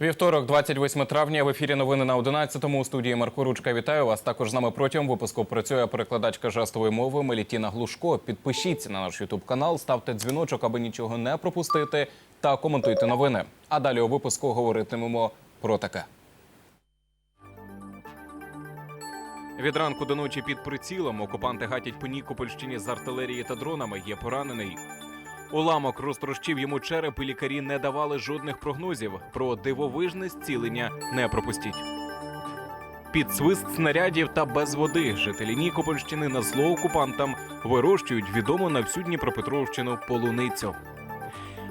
Вівторок, 28 травня, в ефірі новини на 11-му. У студії Марко Ручка. Вітаю вас. Також з нами протягом випуску працює перекладачка жестової мови Мелітіна Глушко. Підпишіться на наш Ютуб канал, ставте дзвіночок, аби нічого не пропустити, та коментуйте новини. А далі у випуску говоритимемо про таке. Від ранку до ночі під прицілом окупанти гатять по Нікопольщині з артилерії та дронами. Є поранений. Уламок розтрощив йому череп, і лікарі не давали жодних прогнозів. Про дивовижне зцілення не пропустіть. Під свист снарядів та без води жителі Нікопольщини на зло окупантам вирощують відому на всю Дніпропетровщину полуницю.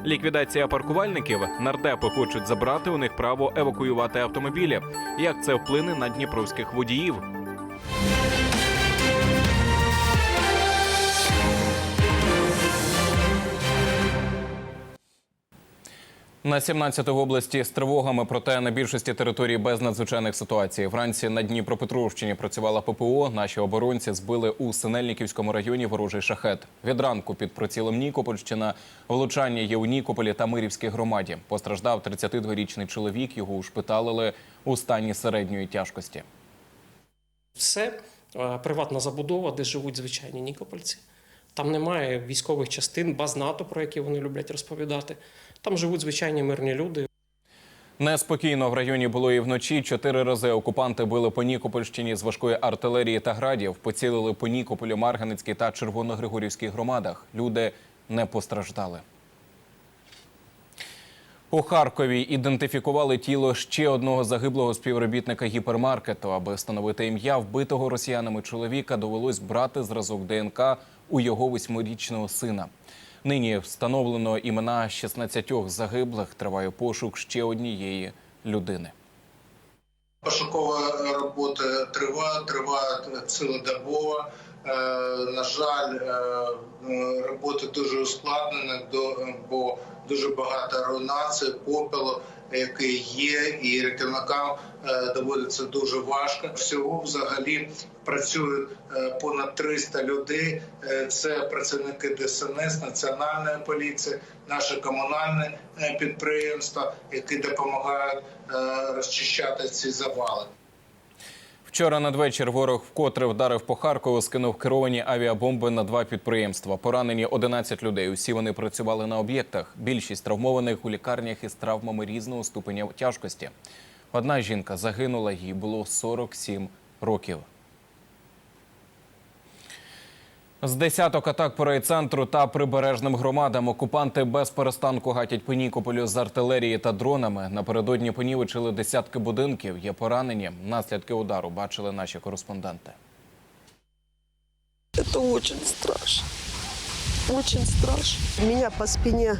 Ліквідація паркувальників нардепи хочуть забрати у них право евакуювати автомобілі. Як це вплине на дніпровських водіїв? На 17 в області з тривогами, проте на більшості територій без надзвичайних ситуацій. Вранці на Дніпропетровщині працювала ППО. Наші оборонці збили у Синельниківському районі ворожий шахет. Від ранку під прицілом Нікопольщина влучання є у Нікополі та Мирівській громаді. Постраждав 32-річний чоловік. Його ушпиталили у стані середньої тяжкості. Це е, приватна забудова, де живуть звичайні нікопольці. Там немає військових частин, баз НАТО, про які вони люблять розповідати. Там живуть звичайні мирні люди. Неспокійно в районі було і вночі. Чотири рази окупанти били по Нікопольщині з важкої артилерії та градів. Поцілили по Нікополі, Марганецькій та Червоногригорівській громадах. Люди не постраждали. У Харкові ідентифікували тіло ще одного загиблого співробітника гіпермаркету. Аби встановити ім'я вбитого росіянами чоловіка, довелось брати зразок ДНК у його восьмирічного сина. Нині встановлено імена 16 загиблих. Триває пошук ще однієї людини. Пошукова робота триває, триває цілодобово. Е, На жаль, е, робота дуже ускладнена, бо дуже багато руйнації, попелу, який є, і рятівникам е, доводиться дуже важко. Всього взагалі працюють е, понад 300 людей. Е, Це працівники ДСНС, Національної поліції, наше комунальне підприємство, які допомагають розчищати ці завали. Вчора надвечір ворог вкотре вдарив по Харкову, скинув керовані авіабомби на два підприємства. Поранені 11 людей. Усі вони працювали на об'єктах. Більшість травмованих у лікарнях із травмами різного ступеня тяжкості. Одна жінка загинула, їй було 47 років. З десяток атак по райцентру та прибережним громадам окупанти без перестанку гатять по Нікополю з артилерії та дронами. Напередодні понівечили десятки будинків. Є поранені. Наслідки удару бачили наші кореспонденти. Це очень страшно. Очень страшно. Мене по спине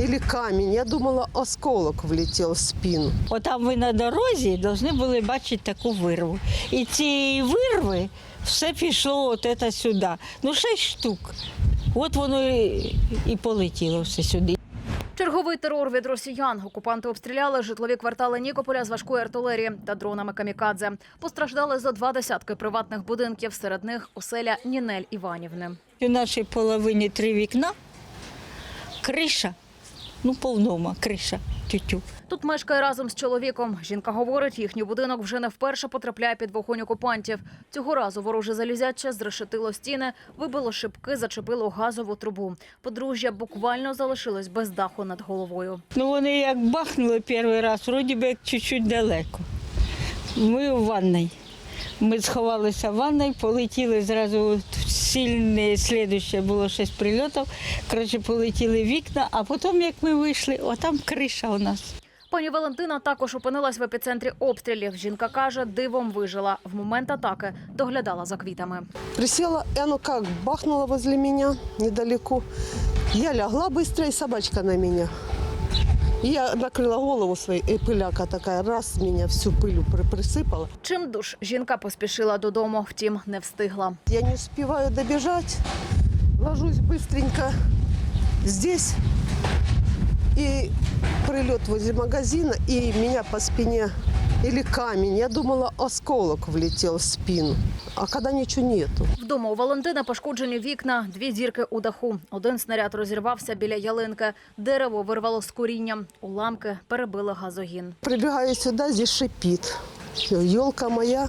или камень. Я думала, осколок влетел в спину. Отам ви на дорозі повинні були бачити таку вирву. І цієї вирви все пішло от це сюди. Ну, шість штук. От воно і, і полетіло все сюди. Черговий терор від росіян. Окупанти обстріляли житлові квартали Нікополя з важкої артилерії та дронами камікадзе. Постраждали зо два десятки приватних будинків. Серед них оселя Нінель Іванівни. У нашій половині три вікна, криша, ну повнома криша, тютю. Тут мешкає разом з чоловіком. Жінка говорить, їхній будинок вже не вперше потрапляє під вогонь окупантів. Цього разу вороже залізяче зрешетило стіни, вибило шибки, зачепило газову трубу. Подружжя буквально залишилось без даху над головою. Ну вони як бахнули перший раз, вроді би як чуть-чуть далеко. Ми у ванній. Ми сховалися в ванній, полетіли зразу сильне, слідуще було шість прильотів. Коротше, полетіли вікна, а потім, як ми вийшли, отам криша у нас. Пані Валентина також опинилась в епіцентрі обстрілів. Жінка каже, дивом вижила. В момент атаки доглядала за квітами. Присела, и оно как бахнуло возле меня недалеко. Я лягла быстро, и собачка на меня. И я накрыла голову своей, и пыляка такая, раз меня всю пылью при- присыпала. Чим душ жінка поспішила додому, втім не встигла. Я не успеваю добежать, ложусь быстренько здесь. И прилет возле магазина, и меня по спине или камень. Я думала, осколок влетел в спину. А когда ничего нету. Вдома у Валентина пошкоджені вікна, дві дірки у даху. Один снаряд розірвався біля ялинки. Дерево вирвало з корінням. Уламки перебили газогін. Прибегаю сюда, здесь шипит. Елка моя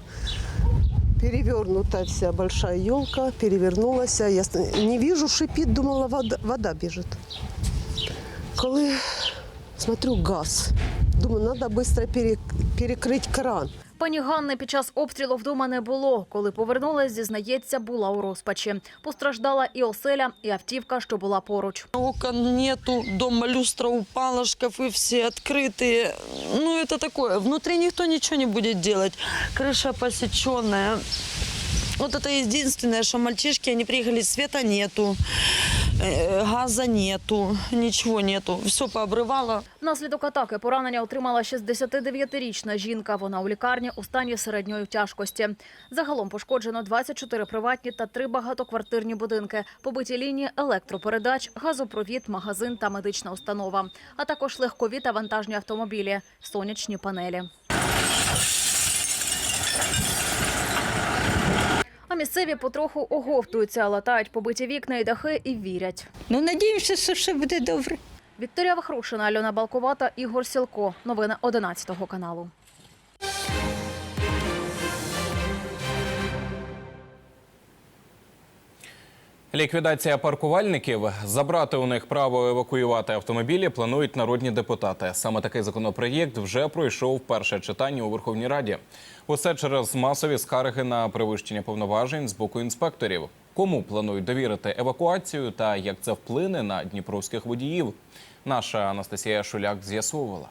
перевернутая вся, большая елка, перевернулась. Я не вижу, шипит, думала, вода, вода бежит. Коли смотрю газ, думаю, надо быстро пере- перекрыть кран. Пані Ганни під час обстрілу вдома не було. Коли повернулась, зізнається, була у розпачі. Постраждала і оселя, і автівка, що була поруч. Окон нету, дома люстра упала, шкафы все открытые. Ну, это такое. Внутри никто ничего не будет делать. Крыша посеченная. Вот это единственное, что мальчишки, они приехали, света нету, э, газа нету, ничего нету. Все пообрывало. Наслідок атаки поранення отримала 69-річна жінка. Вона у лікарні у стані середньої тяжкості. Загалом пошкоджено 24 приватні та 3 багатоквартирні будинки, побиті лінії електропередач, газопровід, магазин та медична установа, а також легкові та вантажні автомобілі, сонячні панелі. Місцеві потроху оговтуються, латають побиті вікна і дахи і вірять. Ну, надіємося, що все буде добре. Вікторія Вахрушина, Альона Балковата, Ігор Сілко. Новини 11 каналу. Ліквідація паркувальників забрати у них право евакуювати автомобілі планують народні депутати. Саме такий законопроєкт вже пройшов перше читання у Верховній Раді. Усе через масові скарги на перевищення повноважень з боку інспекторів. Кому планують довірити евакуацію та як це вплине на дніпровських водіїв? Наша Анастасія Шуляк з'ясовувала.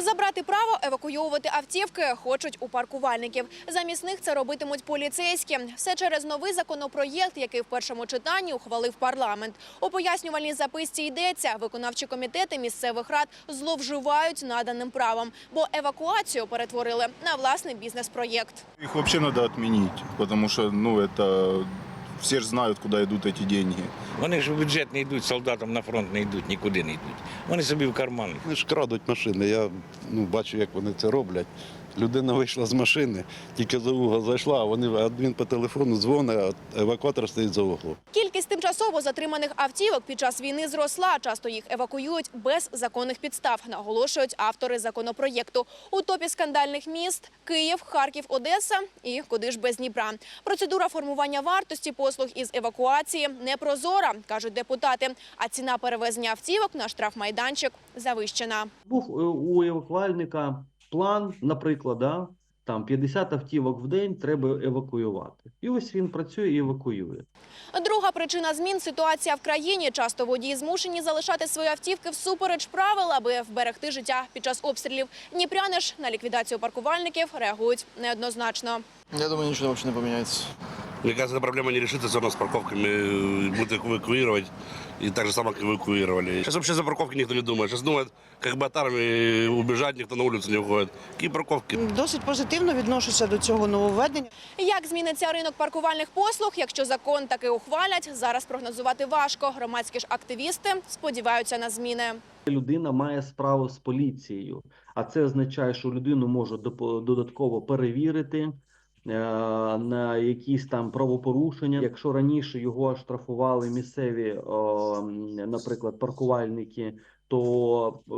Забрати право евакуйовувати автівки хочуть у паркувальників. Замість них це робитимуть поліцейські. Все через новий законопроєкт, який в першому читанні ухвалив парламент. У пояснювальній записці йдеться, виконавчі комітети місцевих рад зловживають наданим правом, бо евакуацію перетворили на власний бізнес-проєкт. Их вообще надо отменить, потому что, ну, это все ж знають, куди йдуть ці деньги. Вони ж в бюджет не йдуть, солдатам на фронт не йдуть, нікуди не йдуть. Вони собі в карман. Вони ж крадуть машини. Я ну, бачу, як вони це роблять. Людина вийшла з машини, тільки за угол зайшла, а вони адмін по телефону дзвонить, а евакуатор стоїть за углом. Кількість тимчасово затриманих автівок під час війни зросла. Часто їх евакуюють без законних підстав, наголошують автори законопроєкту. У топі скандальних міст Київ, Харків, Одеса і куди ж без Дніпра. Процедура формування вартості послуг із евакуації непрозора, кажуть депутати. А ціна перевезення автівок на штрафмайданчик завищена. Був е, у евакуальника план, наприклад, там 50 автівок в день треба евакуювати. І ось він працює і евакуює. Друга причина змін – ситуація в країні. Часто водії змушені залишати свої автівки всупереч правил, аби вберегти життя під час обстрілів. Дніпряни ж на ліквідацію паркувальників реагують неоднозначно. Я думаю, нічого взагалі не поміняється. Мне кажется, эта проблема не решится все равно с парковками. э, Будут их эвакуировать. И так же самое, как эвакуировали. Сейчас вообще за парковки никто не думает. Сейчас думают, как бы от армии убежать, никто на улицу не уходит. Какие парковки? Досить позитивно відношуся до цього нововведення. Як зміниться ринок паркувальних послуг, якщо закон таки ухвалять, зараз прогнозувати важко. Громадські ж активісти сподіваються на зміни. Людина має справу з поліцією, а це означає, що людину можуть додатково перевірити на якісь там правопорушення. Якщо раніше його штрафували місцеві, наприклад, паркувальники, то е,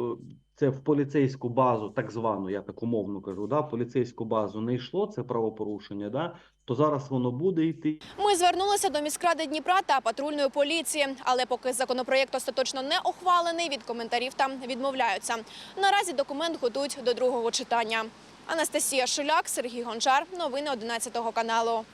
це в поліцейську базу, так звану, я так умовно кажу, да, поліцейську базу не йшло це правопорушення, да, то зараз воно буде йти. Ми звернулися до міськради Дніпра та патрульної поліції, але поки законопроєкт остаточно не ухвалений, від коментарів там відмовляються. Наразі документ готують до другого читання. Анастасія Шуляк, Сергій Гончар. Новини 11 каналу.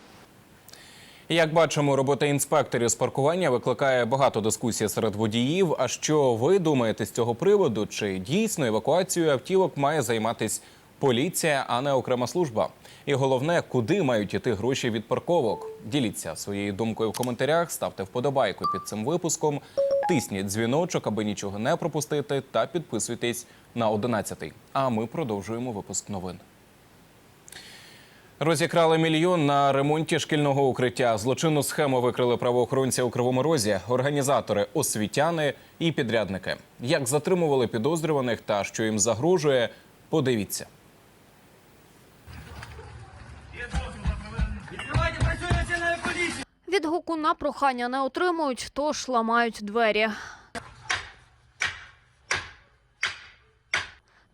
Як бачимо, робота інспекторів з паркування викликає багато дискусій серед водіїв. А що ви думаєте з цього приводу? Чи дійсно евакуацією автівок має займатись поліція, а не окрема служба? І головне, куди мають іти гроші від парковок? Діліться своєю думкою в коментарях, ставте вподобайку під цим випуском, тисніть дзвіночок, аби нічого не пропустити, та підписуйтесь на 11. А ми продовжуємо випуск новин. Розікрали мільйон на ремонті шкільного укриття. Злочинну схему викрили правоохоронці у Кривому Розі, організатори, освітяни і підрядники. Як затримували підозрюваних та що їм загрожує, Подивіться. Відгуку на прохання не отримують, тож ламають двері.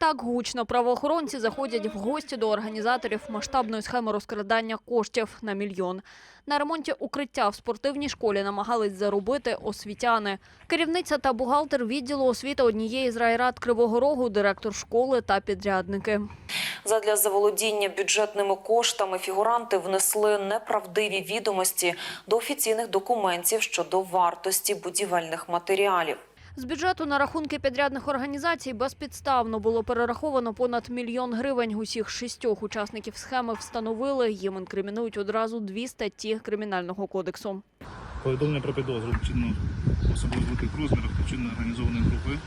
Так гучно правоохоронці заходять в гості до організаторів масштабної схеми розкрадання коштів на мільйон. На ремонті укриття в спортивній школі намагались заробити освітяни. Керівниця та бухгалтер відділу освіти однієї з райрад Кривого Рогу, директор школи та підрядники. Задля заволодіння бюджетними коштами фігуранти внесли неправдиві відомості до офіційних документів щодо вартості будівельних матеріалів. З бюджету на рахунки підрядних організацій безпідставно було перераховано понад мільйон гривень. Усіх шістьох учасників схеми встановили. Їм інкримінують одразу дві статті Кримінального кодексу. Повідомлення про підозру вчинено особливо великих розмірах вчинення організованої групи.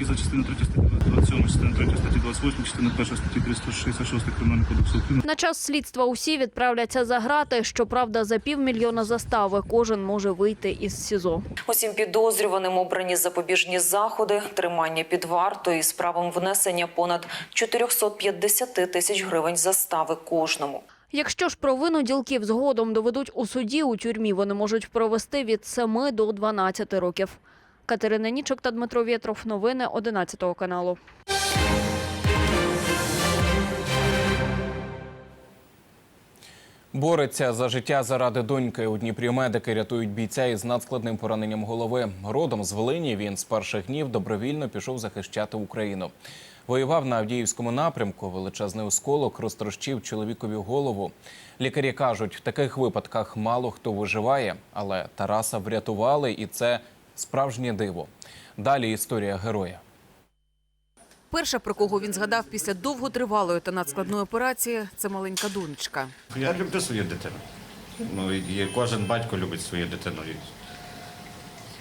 І за частиною 3 статті 27, частиною 3 статті 28, частиною 1 статті 366 Кримінального кодексу України. На час слідства усі відправляться за грати. Щоправда, за півмільйона застави кожен може вийти із СІЗО. Усім підозрюваним обрані запобіжні заходи, тримання під вартою із правом внесення понад 450 тисяч гривень застави кожному. Якщо ж провину ділків згодом доведуть у суді, у тюрмі вони можуть провести від 7 до 12 років. Катерина Нічок та Дмитро Вєтров. Новини 11 каналу. Бореться за життя заради доньки. У Дніпрі медики рятують бійця із надскладним пораненням голови. Родом з Волині він з перших днів добровільно пішов захищати Україну. Воював на Авдіївському напрямку. Величезний осколок розтрощив чоловікові голову. Лікарі кажуть, в таких випадках мало хто виживає, але Тараса врятували, і це справжнє диво. Далі історія героя. Перша, про кого він згадав після довготривалої та надскладної операції, це маленька донечка. Я люблю свою дитину. Ну, і кожен батько любить свою дитину.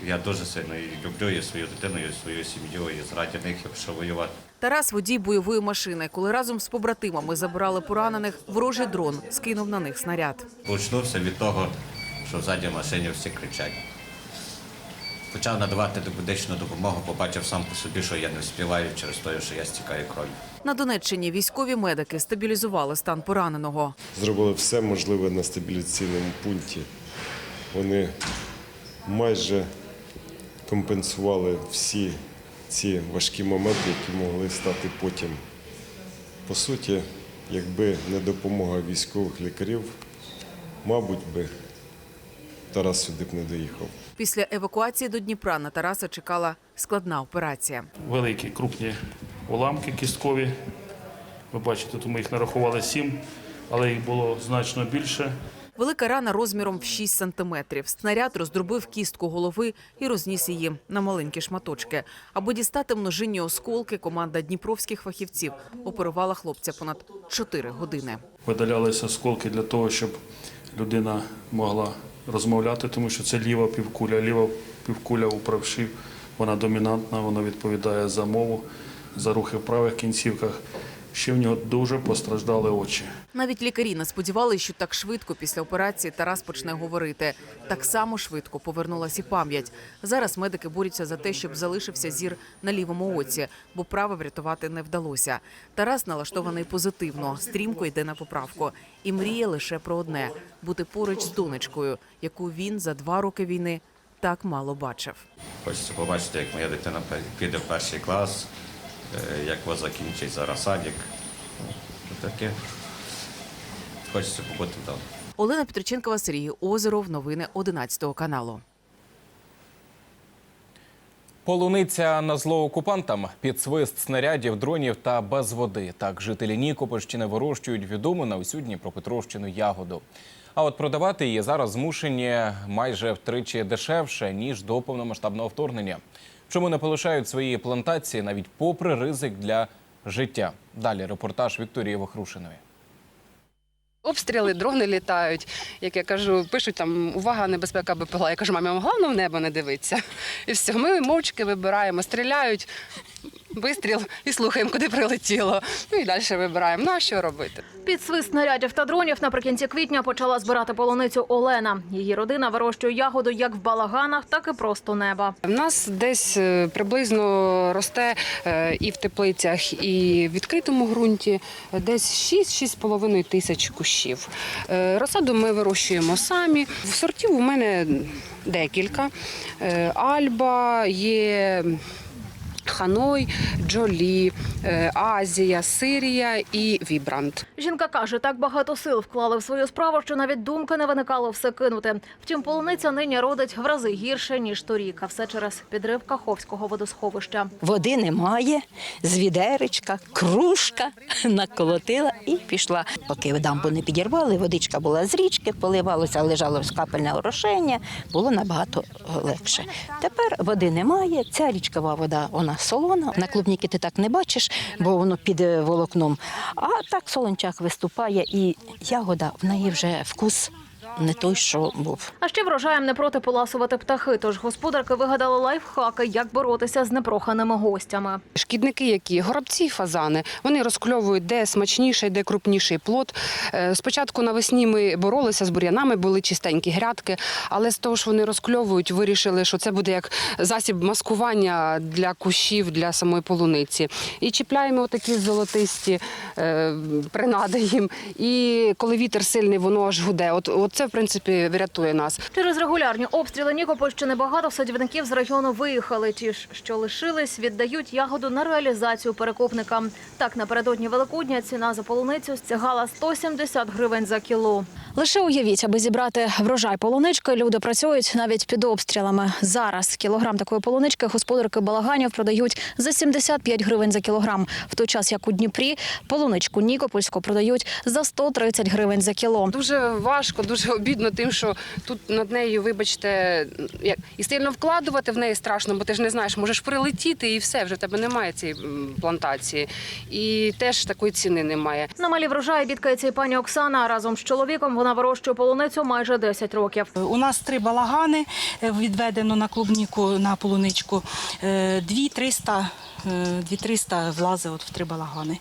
Я дуже сильно і люблю і свою дитину, і свою сім'ю, і заради них я пішов воювати. Тарас водій бойової машини. Коли разом з побратимами забирали поранених, ворожий дрон скинув на них снаряд. Почнувся від того, що ззаді в машині всі кричать. Почав надавати медичну допомогу, побачив сам по собі, що я не вспіваю через те, що я стікаю кров'ю. На Донеччині військові медики стабілізували стан пораненого. Зробили все можливе на стабіляційному пункті. Вони майже компенсували всі ці важкі моменти, які могли стати потім. По суті, якби не допомога військових лікарів, мабуть би Тарас сюди б не доїхав. Після евакуації до Дніпра на Тараса чекала складна операція. великі крупні уламки кісткові. Ви бачите, тут ми їх нарахували сім, але їх було значно більше. Велика рана розміром в 6 сантиметрів. Снаряд роздробив кістку голови і розніс її на маленькі шматочки. Аби дістати множинні осколки, команда дніпровських фахівців оперувала хлопця понад 4 години. Видалялися осколки для того, щоб людина могла розмовляти, тому що це ліва півкуля. Ліва півкуля у правші, вона домінантна, вона відповідає за мову, за рухи в правих кінцівках. Ще в нього дуже постраждали очі. Навіть лікарі не сподівалися, що так швидко після операції Тарас почне говорити. Так само швидко повернулася і пам'ять. Зараз медики борються за те, щоб залишився зір на лівому оці, бо право врятувати не вдалося. Тарас налаштований позитивно, стрімко йде на поправку і мріє лише про одне бути поруч з донечкою, яку він за два роки війни так мало бачив. Хочеться побачити, як моя дитина піде в перший клас, е, як вас закінчить зараз садик. Ну, Таке. Хочеться побути вдома. Олена Петриченкова, Сергій Озеров. Новини 11 каналу. Полуниця на зло окупантам під свист снарядів, дронів та без води. Так жителі Нікопольщини вирощують відому на усю Дніпропетровщину ягоду. А от продавати її зараз змушені майже втричі дешевше ніж до повномасштабного вторгнення. Чому не полишають свої плантації навіть попри ризик для життя? Далі репортаж Вікторії Вахрушиної. Обстріли, дрони літають. Як я кажу, пишуть там увага, небезпека БПЛА. Я кажу, мамі, головне в небо не дивитися. І все. Ми мовчки вибираємо, стріляють. Вистріл і слухаємо, куди прилетіло. Ну і далі вибираємо. Ну а що робити? Під свист снарядів та дронів наприкінці квітня почала збирати полуницю Олена. Її родина вирощує ягоду як в балаганах, так і просто неба. У нас десь е, приблизно росте е, і в теплицях, і в відкритому ґрунті десь 6-6,5 тисяч кущів. Е, Розсаду ми вирощуємо самі. В сортів у мене декілька. Альба є. Ханой, Джолі, е, Азія, Сирія і Вібрант. Жінка каже, так багато сил вклали в свою справу, що навіть думки не виникало все кинути. Втім, полуниця нині родить в рази гірше ніж торік, а все через підрив Каховського водосховища. Води немає, з відеречка, кружка наколотила і пішла. Поки дамбу не підірвали, водичка була з річки, поливалося, лежало капельне орошення, було набагато легше. Тепер води немає, ця річкова вода вона солона. На клубніки ти так не бачиш, бо воно під е, волокном. А так солончак виступає, і ягода в неї вже вкус не той, що був. А ще врожаєм не проти поласувати птахи. Тож господарки вигадали лайфхаки, як боротися з непроханими гостями. Шкідники, які горобці, фазани, вони розкльовують де смачніший, де крупніший плод. Е, Спочатку навесні ми боролися з бур'янами, були чистенькі грядки, але з того, що вони розкльовують, вирішили, що це буде як засіб маскування для кущів, для самої полуниці. І чіпляємо такі золотисті е, принади їм. І коли вітер сильний, воно аж гуде. От, от це, в принципі, врятує нас. Через регулярні обстріли Нікопольщини багато садівників з району виїхали. Ті ж, що лишились, віддають ягоду на реалізацію перекупникам. Так, напередодні Великодня ціна за полуницю стягала 170 гривень за кіло. Лише уявіть, аби зібрати врожай полунички, люди працюють навіть під обстрілами. Зараз кілограм такої полунички господарки балаганів продають за 75 гривень за кілограм, в той час як у Дніпрі полуничку Нікопольську продають за 130 гривень за кіло. Дуже важко, дуже обідно тим, що тут над нею, вибачте, як і сильно вкладувати в неї страшно, бо ти ж не знаєш, можеш прилетіти і все, вже в тебе немає цієї плантації. І теж такої ціни немає. На малі врожаї бідкається і пані Оксана. Разом з чоловіком вона вирощує полуницю майже 10 років. У нас три балагани е, відведено на клубніку, на полуничку. Е, Дві 300 е, дві 300 влазить от в три балагани.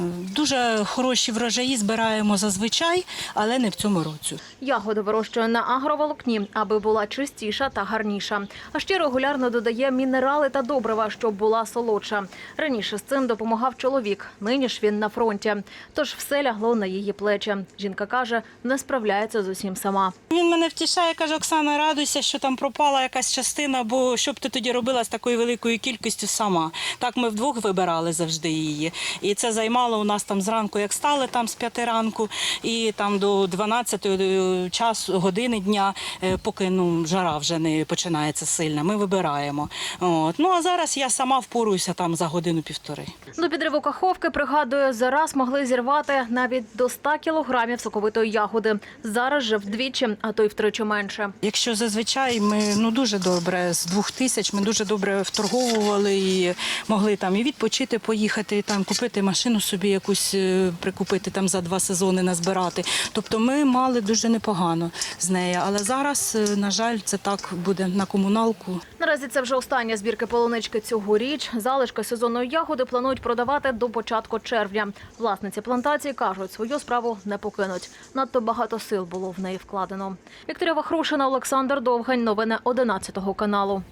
Е, Дуже хороші врожаї збираємо зазвичай, але не в цьому році. Ягоду вирощує на агроволокні, аби була чистіша та гарніша. А ще регулярно додає мінерали та добрива, щоб була солодша. Раніше з цим допомагав чоловік. Нині ж він на фронті. Тож все лягло на її плечі. Жінка каже, не справляється з усім сама. Він мене втішає, каже, Оксана, радуйся, що там пропала якась частина, бо що б ти тоді робила з такою великою кількістю сама. Так ми вдвох вибирали завжди її. І це займало у нас там зранку, як стали там з п'яти ранку, і там до 12 часу години дня, е, поки ну жара вже не починається сильна. Ми вибираємо. От. Ну а зараз я сама впоруюся там за годину-півтори. До підриву каховки, пригадує, зараз могли зірвати навіть до 100 кілограмів соковитої ягоди. Зараз же вдвічі, а то й втричі менше. Якщо зазвичай ми ну дуже добре з двох тисяч ми дуже добре вторговували і могли там і відпочити, поїхати, там купити машину собі якусь е, прикупити там за два сезони назбирати. Тобто ми мали дуже непогано з нею. Але зараз, е, на жаль, це так буде на комуналку. Наразі це вже остання збірка полунички цьогоріч. Залишки сезонної ягоди планують продавати до початку червня. Власниці плантації кажуть, свою справу не покинуть. Надто багато сил було в неї вкладено. Вікторія Вахрушина, Олександр Довгань. Новини 11 каналу.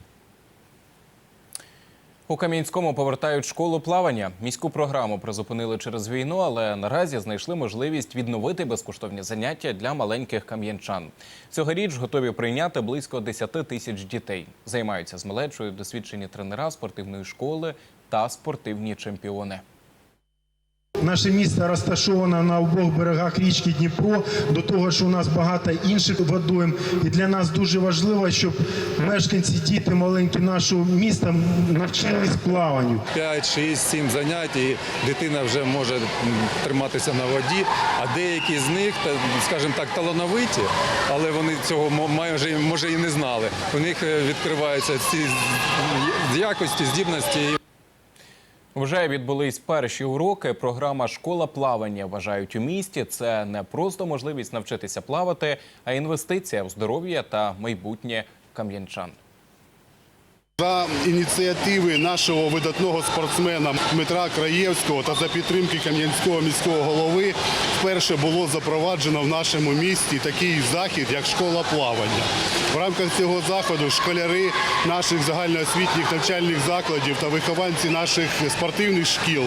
У Кам'янському повертають школу плавання. Міську програму призупинили через війну, але наразі знайшли можливість відновити безкоштовні заняття для маленьких кам'янчан. Цьогоріч готові прийняти близько 10 тисяч дітей. Займаються з малечою досвідчені тренера спортивної школи та спортивні чемпіони. Наше місто розташоване на обох берегах річки Дніпро, до того, що у нас багато інших водойм. І для нас дуже важливо, щоб мешканці, діти маленькі нашого міста навчились плаванню. 5, 6, 7 занять, і дитина вже може триматися на воді. А деякі з них, скажімо так, талановиті, але вони цього майже може і не знали. У них е, відкриваються ці якості, здібності. Вже відбулись перші уроки. Програма Школа плавання вважають у місті. Це не просто можливість навчитися плавати, а інвестиція в здоров'я та майбутнє кам'янчан. За ініціативи нашого видатного спортсмена Дмитра Краєвського та за підтримки Кам'янського міського голови вперше було запроваджено в нашому місті такий захід, як школа плавання. В рамках цього заходу школяри наших загальноосвітніх навчальних закладів та вихованці наших спортивних шкіл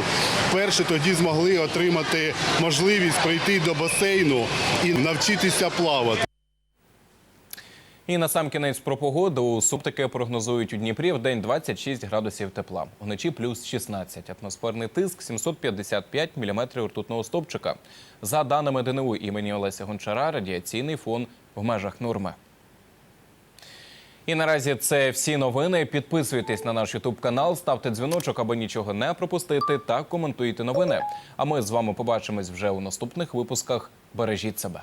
вперше тоді змогли отримати можливість прийти до басейну і навчитися плавати. І на сам кінець про погоду синоптики прогнозують у Дніпрі в день 26 градусів тепла, вночі плюс 16. Атмосферний тиск 755 міліметрів ртутного стовпчика. За даними ДНУ імені Олеся Гончара, радіаційний фон в межах норми. І наразі це всі новини. Підписуйтесь на наш Ютуб канал, ставте дзвіночок, аби нічого не пропустити, та коментуйте новини. А ми з вами побачимось вже у наступних випусках. Бережіть себе.